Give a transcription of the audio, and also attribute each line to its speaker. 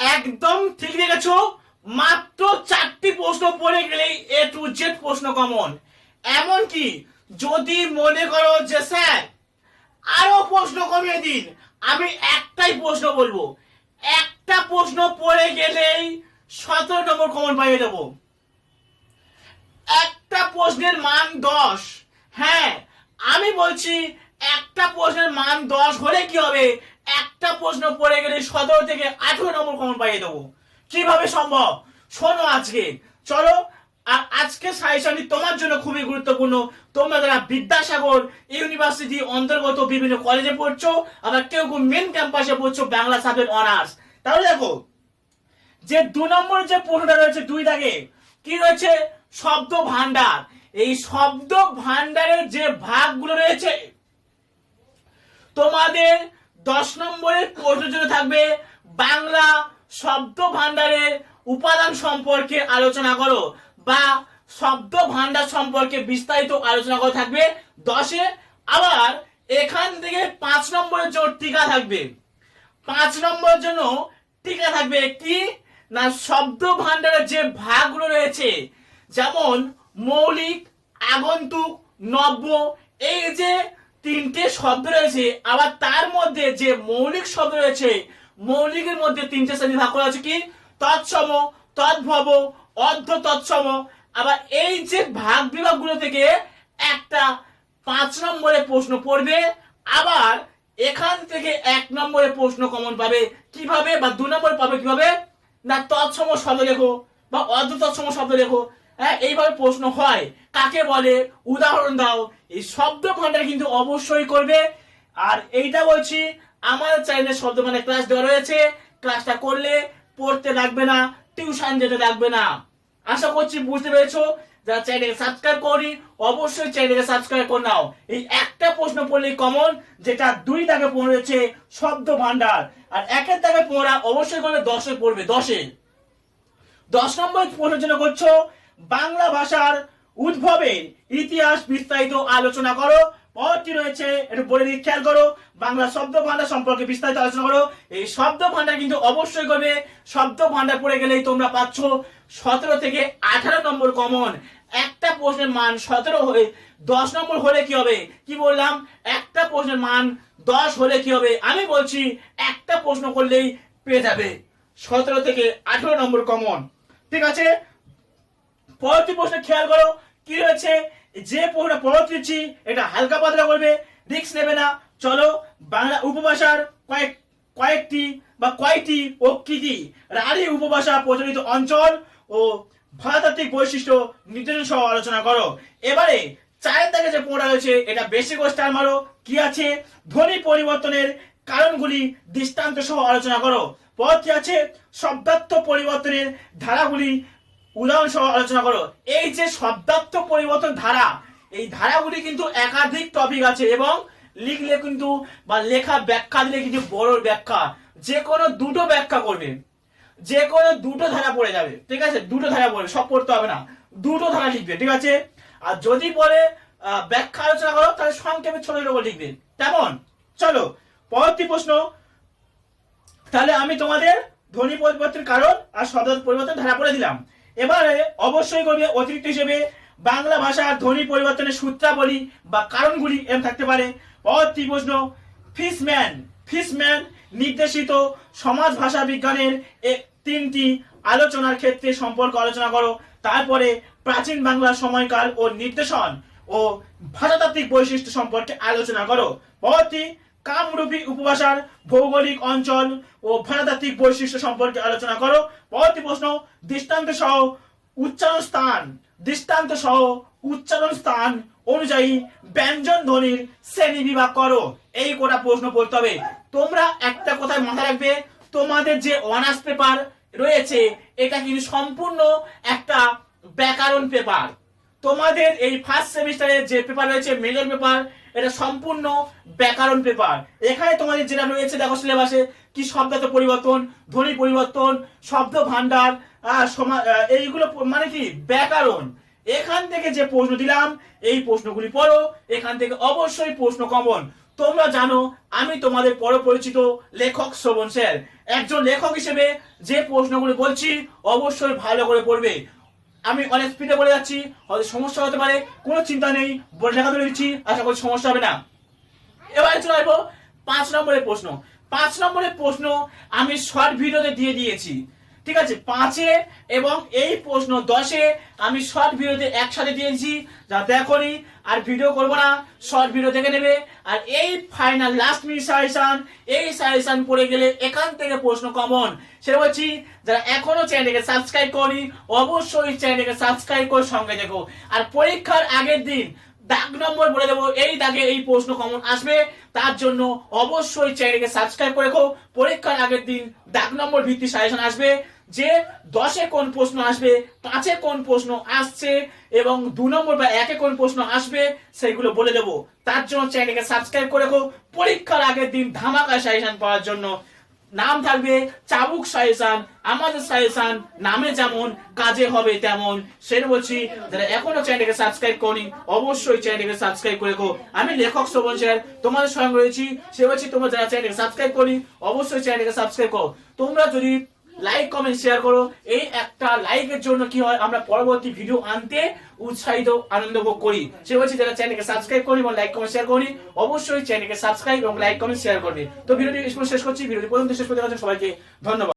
Speaker 1: একদম ঠিক দেখেছ? মাত্র চারটি প্রশ্ন পড়ে গেলেই এ টু জেড প্রশ্ন কমন এমন কি যদি মনে করো যে, স্যার, আরও প্রশ্ন কমিয়ে দিন, আমি একটাই প্রশ্ন বলব। একটা প্রশ্ন পড়ে গেলেই সতেরো নম্বর কমন পাইয়ে দেবো। একটা প্রশ্নের মান দশ। হ্যাঁ আমি বলছি একটা প্রশ্নের মান দশ হলে কি হবে? একটা প্রশ্ন পড়ে গেলে সতেরো থেকে আঠেরো নম্বর কমন পাইয়ে দেবো। কীভাবে সম্ভব? শোনো আজকে। চলো আর আজকে সাজেশনটি তোমার জন্য খুবই গুরুত্বপূর্ণ। তোমরা যারা বিদ্যাসাগর ইউনিভার্সিটি অন্তর্গত বিভিন্ন কলেজে পড়ছো, আবার কেউ কেউ মেন ক্যাম্পাসে পড়ছো, বাংলা সাবজেক্ট অনার্স তাহলে দেখো, যে দু নম্বর যে প্রশ্নটা রয়েছে দুই দাগে, কি রয়েছে? শব্দ ভান্ডার এই শব্দ ভান্ডারের যে ভাগগুলো রয়েছে, তোমাদের দশ নম্বরের প্রশ্নের জন্য থাকবে বাংলা শব্দ ভান্ডারের উপাদান সম্পর্কে আলোচনা করো বা শব্দ ভান্ডার সম্পর্কে বিস্তারিত আলোচনা করা থাকবে দশে। আবার এখান থেকে পাঁচ নম্বরের জন্য টিকা থাকবে। পাঁচ নম্বরের জন্য টিকা থাকবে কি না শব্দ ভান্ডারের যে ভাগগুলো রয়েছে, যেমন মৌলিক, আগন্তুক, নব্য, এই যে তিনটে শব্দ রয়েছে। আবার তার মধ্যে যে মৌলিক শব্দ রয়েছে, মৌলিকের মধ্যে তিনটে শ্রেণি ভাগ করা আছে কি? তৎসম, তদ্ভব অর্ধ তৎসম আবার এই যে ভাগ বিভাগগুলো থেকে একটা পাঁচ নম্বরে প্রশ্ন পড়বে, আবার এখান থেকে এক নম্বরে প্রশ্ন কমন পাবে। কীভাবে বা দু নম্বরে পাবে কীভাবে? না তৎসম শব্দ লেখো বা অর্ধ তৎসম শব্দ লেখো। হ্যাঁ এইভাবে প্রশ্ন হয়। কাকে বলে? উদাহরণ দাও। এই শব্দ ভান্ডার কিন্তু অবশ্যই করবে। আর এইটা বলছি আমাদের চ্যানেলে শব্দ ভান্ডার ক্লাস দেওয়া রয়েছে। ক্লাসটা করলে পড়তে লাগবে না টিউশন যেতে লাগবে না। আশা করছি বুঝতে পেরেছ। যারা চ্যানেলকে সাবস্ক্রাইব করি অবশ্যই চ্যানেলকে সাবস্ক্রাইব করে নাও। এই একটা প্রশ্ন পড়লেই কমন যেটা দুই দাগে পড়েছে শব্দ ভান্ডার আর একের দাগে পড়া অবশ্যই করবে দশে পড়বে, দশে। দশ নম্বর প্রশ্নের জন্য করছ, বাংলা ভাষার উদ্ভবের ইতিহাস বিস্তারিত আলোচনা করো। পরটি রয়েছে, একটু বলে দিই, খেয়াল করো, বাংলা শব্দ ভান্ডার সম্পর্কে বিস্তারিত আলোচনা করো। এই শব্দ ভান্ডার কিন্তু অবশ্যই করবে। শব্দ ভান্ডার পড়ে গেলেই তোমরা পাচ্ছ সতেরো থেকে আঠারো নম্বর কমন। একটা প্রশ্নের মান সতেরো হয়ে দশ নম্বর হলে কি হবে? কি বললাম? একটা প্রশ্নের মান দশ হলে কি হবে? আমি বলছি, একটা প্রশ্ন করলেই পেয়ে যাবে। সতেরো থেকে আঠারো নম্বর কমন। ঠিক আছে? পরবর্তী প্রশ্ন খেয়াল করো, কি রয়েছে যে প্রশ্ন পরবর্তী দিচ্ছি, এটা হালকা পাতলা করবে রিস্ক নেবে না। চলো, বাংলা উপভাষার কয়েক কয়েকটি বা কয়টি ও কি কি রাঢ়ী উপভাষা প্রচলিত অঞ্চল ও ভাষাতাত্ত্বিক বৈশিষ্ট্য নির্দেশন সহ আলোচনা করো। এবারে চায়ের দাগে যে পড়া রয়েছে, এটা বেশি স্টার মারো। কি আছে? ধ্বনি পরিবর্তনের কারণগুলি দৃষ্টান্ত সহ আলোচনা করো। পরটি আছে? শব্দার্থ পরিবর্তনের ধারাগুলি উদাহরণ সহ আলোচনা করো। এই যে শব্দার্থ পরিবর্তন ধারা এই ধারাগুলি কিন্তু একাধিক টপিক আছে এবং লিখলে কিন্তু বা লেখা ব্যাখ্যা দিলে কিন্তু বড় ব্যাখ্যা। যে কোনো দুটো ব্যাখ্যা করবে। যে কোনো দুটো ধারা পড়ে যাবে। ঠিক আছে? দুটো ধারা পড়বে সব পড়তে হবে না। দুটো ধারা লিখবে ঠিক আছে? আর যদি আহ, ব্যাখ্যা আলোচনা করো তাহলে সংক্ষেপে ছোট ছোট লিখবে। তেমন? চলো পরবর্তী প্রশ্ন। তাহলে আমি তোমাদের ধ্বনি পরিবর্তনের কারণ আর শব্দ পরিবর্তন ধারা পড়ে দিলাম। এবারে অবশ্যই করবে অতিরিক্ত হিসেবে বাংলা ভাষার ধ্বনি পরিবর্তনের সূত্রাবলী বা কারণগুলি এম থাকতে পারে। পরবর্তী প্রশ্ন, ফিসম্যান ফিসম্যান নির্দেশিত সমাজ ভাষা বিজ্ঞানের তিনটি আলোচনার ক্ষেত্রে সম্পর্ক আলোচনা করো। তারপরে প্রাচীন বাংলার সময়কাল ও নির্দেশন ও ভাষাতাত্ত্বিক বৈশিষ্ট্য সম্পর্কে আলোচনা করো। পরবর্তী কামরূপী উপভাষার ভৌগোলিক অঞ্চল ও ভাষাতাত্ত্বিক বৈশিষ্ট্য সম্পর্কে আলোচনা করো। পরবর্তী প্রশ্ন দৃষ্টান্ত সহ উচ্চারণ স্থান দৃষ্টান্ত সহ উচ্চারণ স্থান অনুযায়ী ব্যঞ্জন ধ্বনির শ্রেণি বিভাগ করো। এই কোটা প্রশ্ন পড়তে হবে। তোমরা একটা কথায় মাথায় রাখবে, তোমাদের যে অনার্স পেপার রয়েছে, এটা কিন্তু সম্পূর্ণ একটা ব্যাকরণ পেপার তোমাদের এই ফার্স্ট সেমিস্টারের যে পেপার রয়েছে মেজর পেপার এটা সম্পূর্ণ ব্যাকরণ পেপার এখানে তোমাদের যেটা রয়েছে, দেখো সিলেবাসে কি শব্দার্থ পরিবর্তন, ধ্বনি পরিবর্তন, শব্দ ভান্ডার এইগুলো মানে কি? ব্যাকরণ। এখান থেকে যে প্রশ্ন দিলাম, এই প্রশ্নগুলি পড়ো। এখান থেকে অবশ্যই প্রশ্ন কমন তোমরা জানো, আমি তোমাদের পর পরিচিত লেখক শ্রবণ স্যার একজন লেখক হিসেবে যে প্রশ্নগুলি বলছি, অবশ্যই ভালো করে পড়বে। আমি অনেক স্পিডে বলে যাচ্ছি, হয়তো সমস্যা হতে পারে, কোনো চিন্তা নেই, বলে লেখা তুলে দিচ্ছি, আশা করি সমস্যা হবে না। এবারে চলে আসব পাঁচ নম্বরের প্রশ্ন। পাঁচ নম্বরের প্রশ্ন আমি শর্ট ভিডিওতে দিয়ে দিয়েছি। ঠিক আছে, পাঁচে এবং এই প্রশ্ন দশে আমি শর্ট ভিডিওতে একসাথে দিয়েছি যা দেখনি আর ভিডিও করব না শর্ট ভিডিও দেখে নেবে। আর এই ফাইনাল লাস্ট মিনিট সাজেশন এই সাজেশন পড়ে গেলে এখান থেকে প্রশ্ন কমন সেটা বলছি, যারা এখনও চ্যানেলকে সাবস্ক্রাইব করি অবশ্যই চ্যানেলকে সাবস্ক্রাইব করে সঙ্গে দেখো আর পরীক্ষার আগের দিন দাগ নম্বর বলে দেবো। এই দাগে এই প্রশ্ন কমন আসবে। তার জন্য অবশ্যই চ্যানেলকে সাবস্ক্রাইব করে রেখো। পরীক্ষার আগের দিন দাগ নম্বর ভিত্তি সাজেশন আসবে যে দশে কোন প্রশ্ন আসবে, পাঁচে কোন প্রশ্ন আসছে এবং দু নম্বর বা একে কোন প্রশ্ন আসবে সেগুলো বলে দেবো। তার জন্য চ্যানেলকে সাবস্ক্রাইব করে রেখো। পরীক্ষার আগের দিন ধামাকা সাজেশন পাওয়ার জন্য নাম থাকবে চাবুক সাজেশন আমাদের সাজেশন নামে যেমন, কাজে হবে তেমন। সেটা বলছি, যারা এখনও চ্যানেলকে সাবস্ক্রাইব করি অবশ্যই চ্যানেলকে সাবস্ক্রাইব করে রেখো। আমি লেখক শ্রবণ স্যার, তোমাদের সঙ্গে রয়েছি। সে বলছি, তোমরা যারা চ্যানেলকে সাবস্ক্রাইব করি অবশ্যই চ্যানেলকে সাবস্ক্রাইব করো। তোমরা যদি লাইক কমেন্ট শেয়ার করো। এই একটা লাইকের জন্য কি হয়, আমরা পরবর্তী ভিডিও আনতে উৎসাহিত, আনন্দ ভোগ করি। সে বলছি যারা চ্যানেলকে সাবস্ক্রাইব করি এবং লাইক কমেন্ট শেয়ার করি অবশ্যই চ্যানেলকে সাবস্ক্রাইব এবং লাইক কমেন্ট শেয়ার করবে। তো ভিডিওটি শেষ করছি। ভিডিওটি পর্যন্ত শেষ করতে সবাইকে ধন্যবাদ।